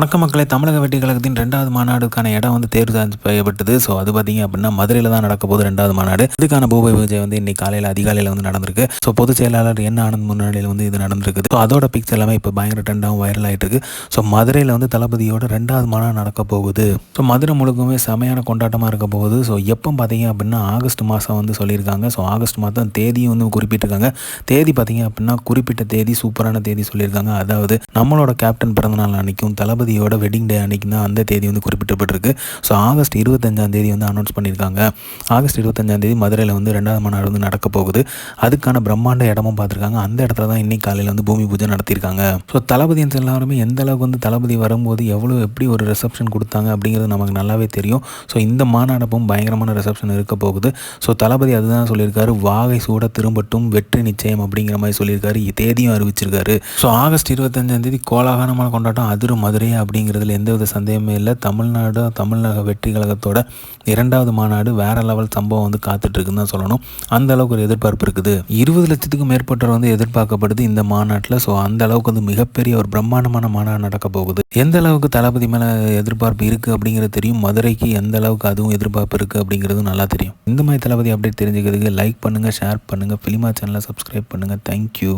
வணக்க மக்களே. தமிழக வெட்டி கழகத்தின் ரெண்டாவது மாநாடுக்கான இடம் வந்து தேர்வு செய்யப்பட்டது ஸோ அது பார்த்தீங்க அப்படின்னா மதுரையில் தான் நடக்க போகுது ரெண்டாவது மாநாடு. இதுக்கான பூபை பூஜை வந்து இன்னைக்கு காலையில் அதிகாலையில் வந்து நடந்திருக்கு. ஸோ பொதுச் செயலாளர் என்ன ஆனந்த் முன்னாடியில் வந்து இது நடந்திருக்குது. ஸோ அதோட பிக்ஸ் எல்லாமே இப்போ பயங்கர ட்ரெண்டாகவும் வைரல் ஆகிட்டு இருக்கு. ஸோ மதுரையில் வந்து தளபதியோட ரெண்டாவது மாநாடு நடக்க போகுது. ஸோ மதுரை முழுக்குமே செமையான கொண்டாட்டமாக இருக்க போகுது. ஸோ எப்போ பார்த்தீங்க அப்படின்னா ஆகஸ்ட் மாதம் வந்து சொல்லியிருக்காங்க. ஸோ ஆகஸ்ட் மாதம் தேதியும் வந்து குறிப்பிட்டிருக்காங்க. தேதி பார்த்தீங்க அப்படின்னா குறிப்பிட்ட தேதி சூப்பரான தேதி சொல்லியிருக்காங்க. அதாவது நம்மளோட கேப்டன் பிறந்தநாள் அன்னைக்கும் தளபதியோட வெட்டிங் டே அன்னைக்கு தான் அந்த தேதி வந்து குறிப்பிட்டப்பட்டிருக்கு. ஸோ ஆகஸ்ட் இருபத்தஞ்சாம் தேதி வந்து அனௌன்ஸ் பண்ணியிருக்காங்க. ஆகஸ்ட் இருபத்தஞ்சாம் தேதி மதுரையில் வந்து ரெண்டாவது மாநாடு வந்து நடக்க போகுது. அதுக்கான பிரம்மாண்ட இடமும் பார்த்துருக்காங்க. அந்த இடத்துல தான் இன்னைக்கு காலையில் வந்து பூமி பூஜை நடத்தியிருக்காங்க. ஸோ தளபதியன்ஸ் எல்லாருமே எந்த அளவுக்கு வந்து தளபதி வரும்போது எவ்வளோ எப்படி ஒரு ரிசப்ஷன் கொடுத்தாங்க அப்படிங்கிறது நமக்கு நல்லாவே தெரியும். ஸோ இந்த மாநாடப்பும் பயங்கரமான ரிசப்ஷன் இருக்க போகுது. ஸோ தளபதி அதுதான் சொல்லியிருக்காரு. வாகை சூட திரும்பட்டும் வெற்றி நிச்சயம் அப்படிங்கிற மாதிரி சொல்லியிருக்காரு. தேதியும் அறிவிச்சிருக்காரு. ஸோ ஆகஸ்ட் இருபத்தஞ்சாம் தேதி கோலாகலமான கொண்டாட்டம் அதிரும் மதுரை அப்படிங்கிறதுல எந்தவித சந்தேகமே இல்லை. தமிழ்நாடு தமிழக வெற்றி கழகத்தோட இரண்டாவது மாநாடு வேற லெவல் சம்பவம் வந்து காத்துட்டு இருக்குன்னு தான் சொல்லணும். அந்த அளவுக்கு ஒரு எதிர்பார்ப்பு இருக்குது. இருபது லட்சத்துக்கும் மேற்பட்டவர் வந்து எதிர்பார்க்கப்படுது இந்த மாநாட்டில். ஸோ அந்த அளவுக்கு வந்து மிகப்பெரிய ஒரு பிரம்மாண்டமான மாநாடு நடக்க போகுது. எந்த அளவுக்கு தளபதி மேலே எதிர்பார்ப்பு இருக்குது அப்படிங்கிறது தெரியும். மதுரைக்கு எந்த அளவுக்கு அதுவும் எதிர்பார்ப்பு இருக்குது அப்படிங்கிறதும் நல்லா தெரியும். இந்த மாதிரி தளபதி அப்டேட் தெரிஞ்சுக்கிறதுக்கு லைக் பண்ணுங்கள் ஷேர் பண்ணுங்கள் ஃபிலிமா சேனலை சப்ஸ்கிரைப் பண்ணுங்கள் தேங்க்யூ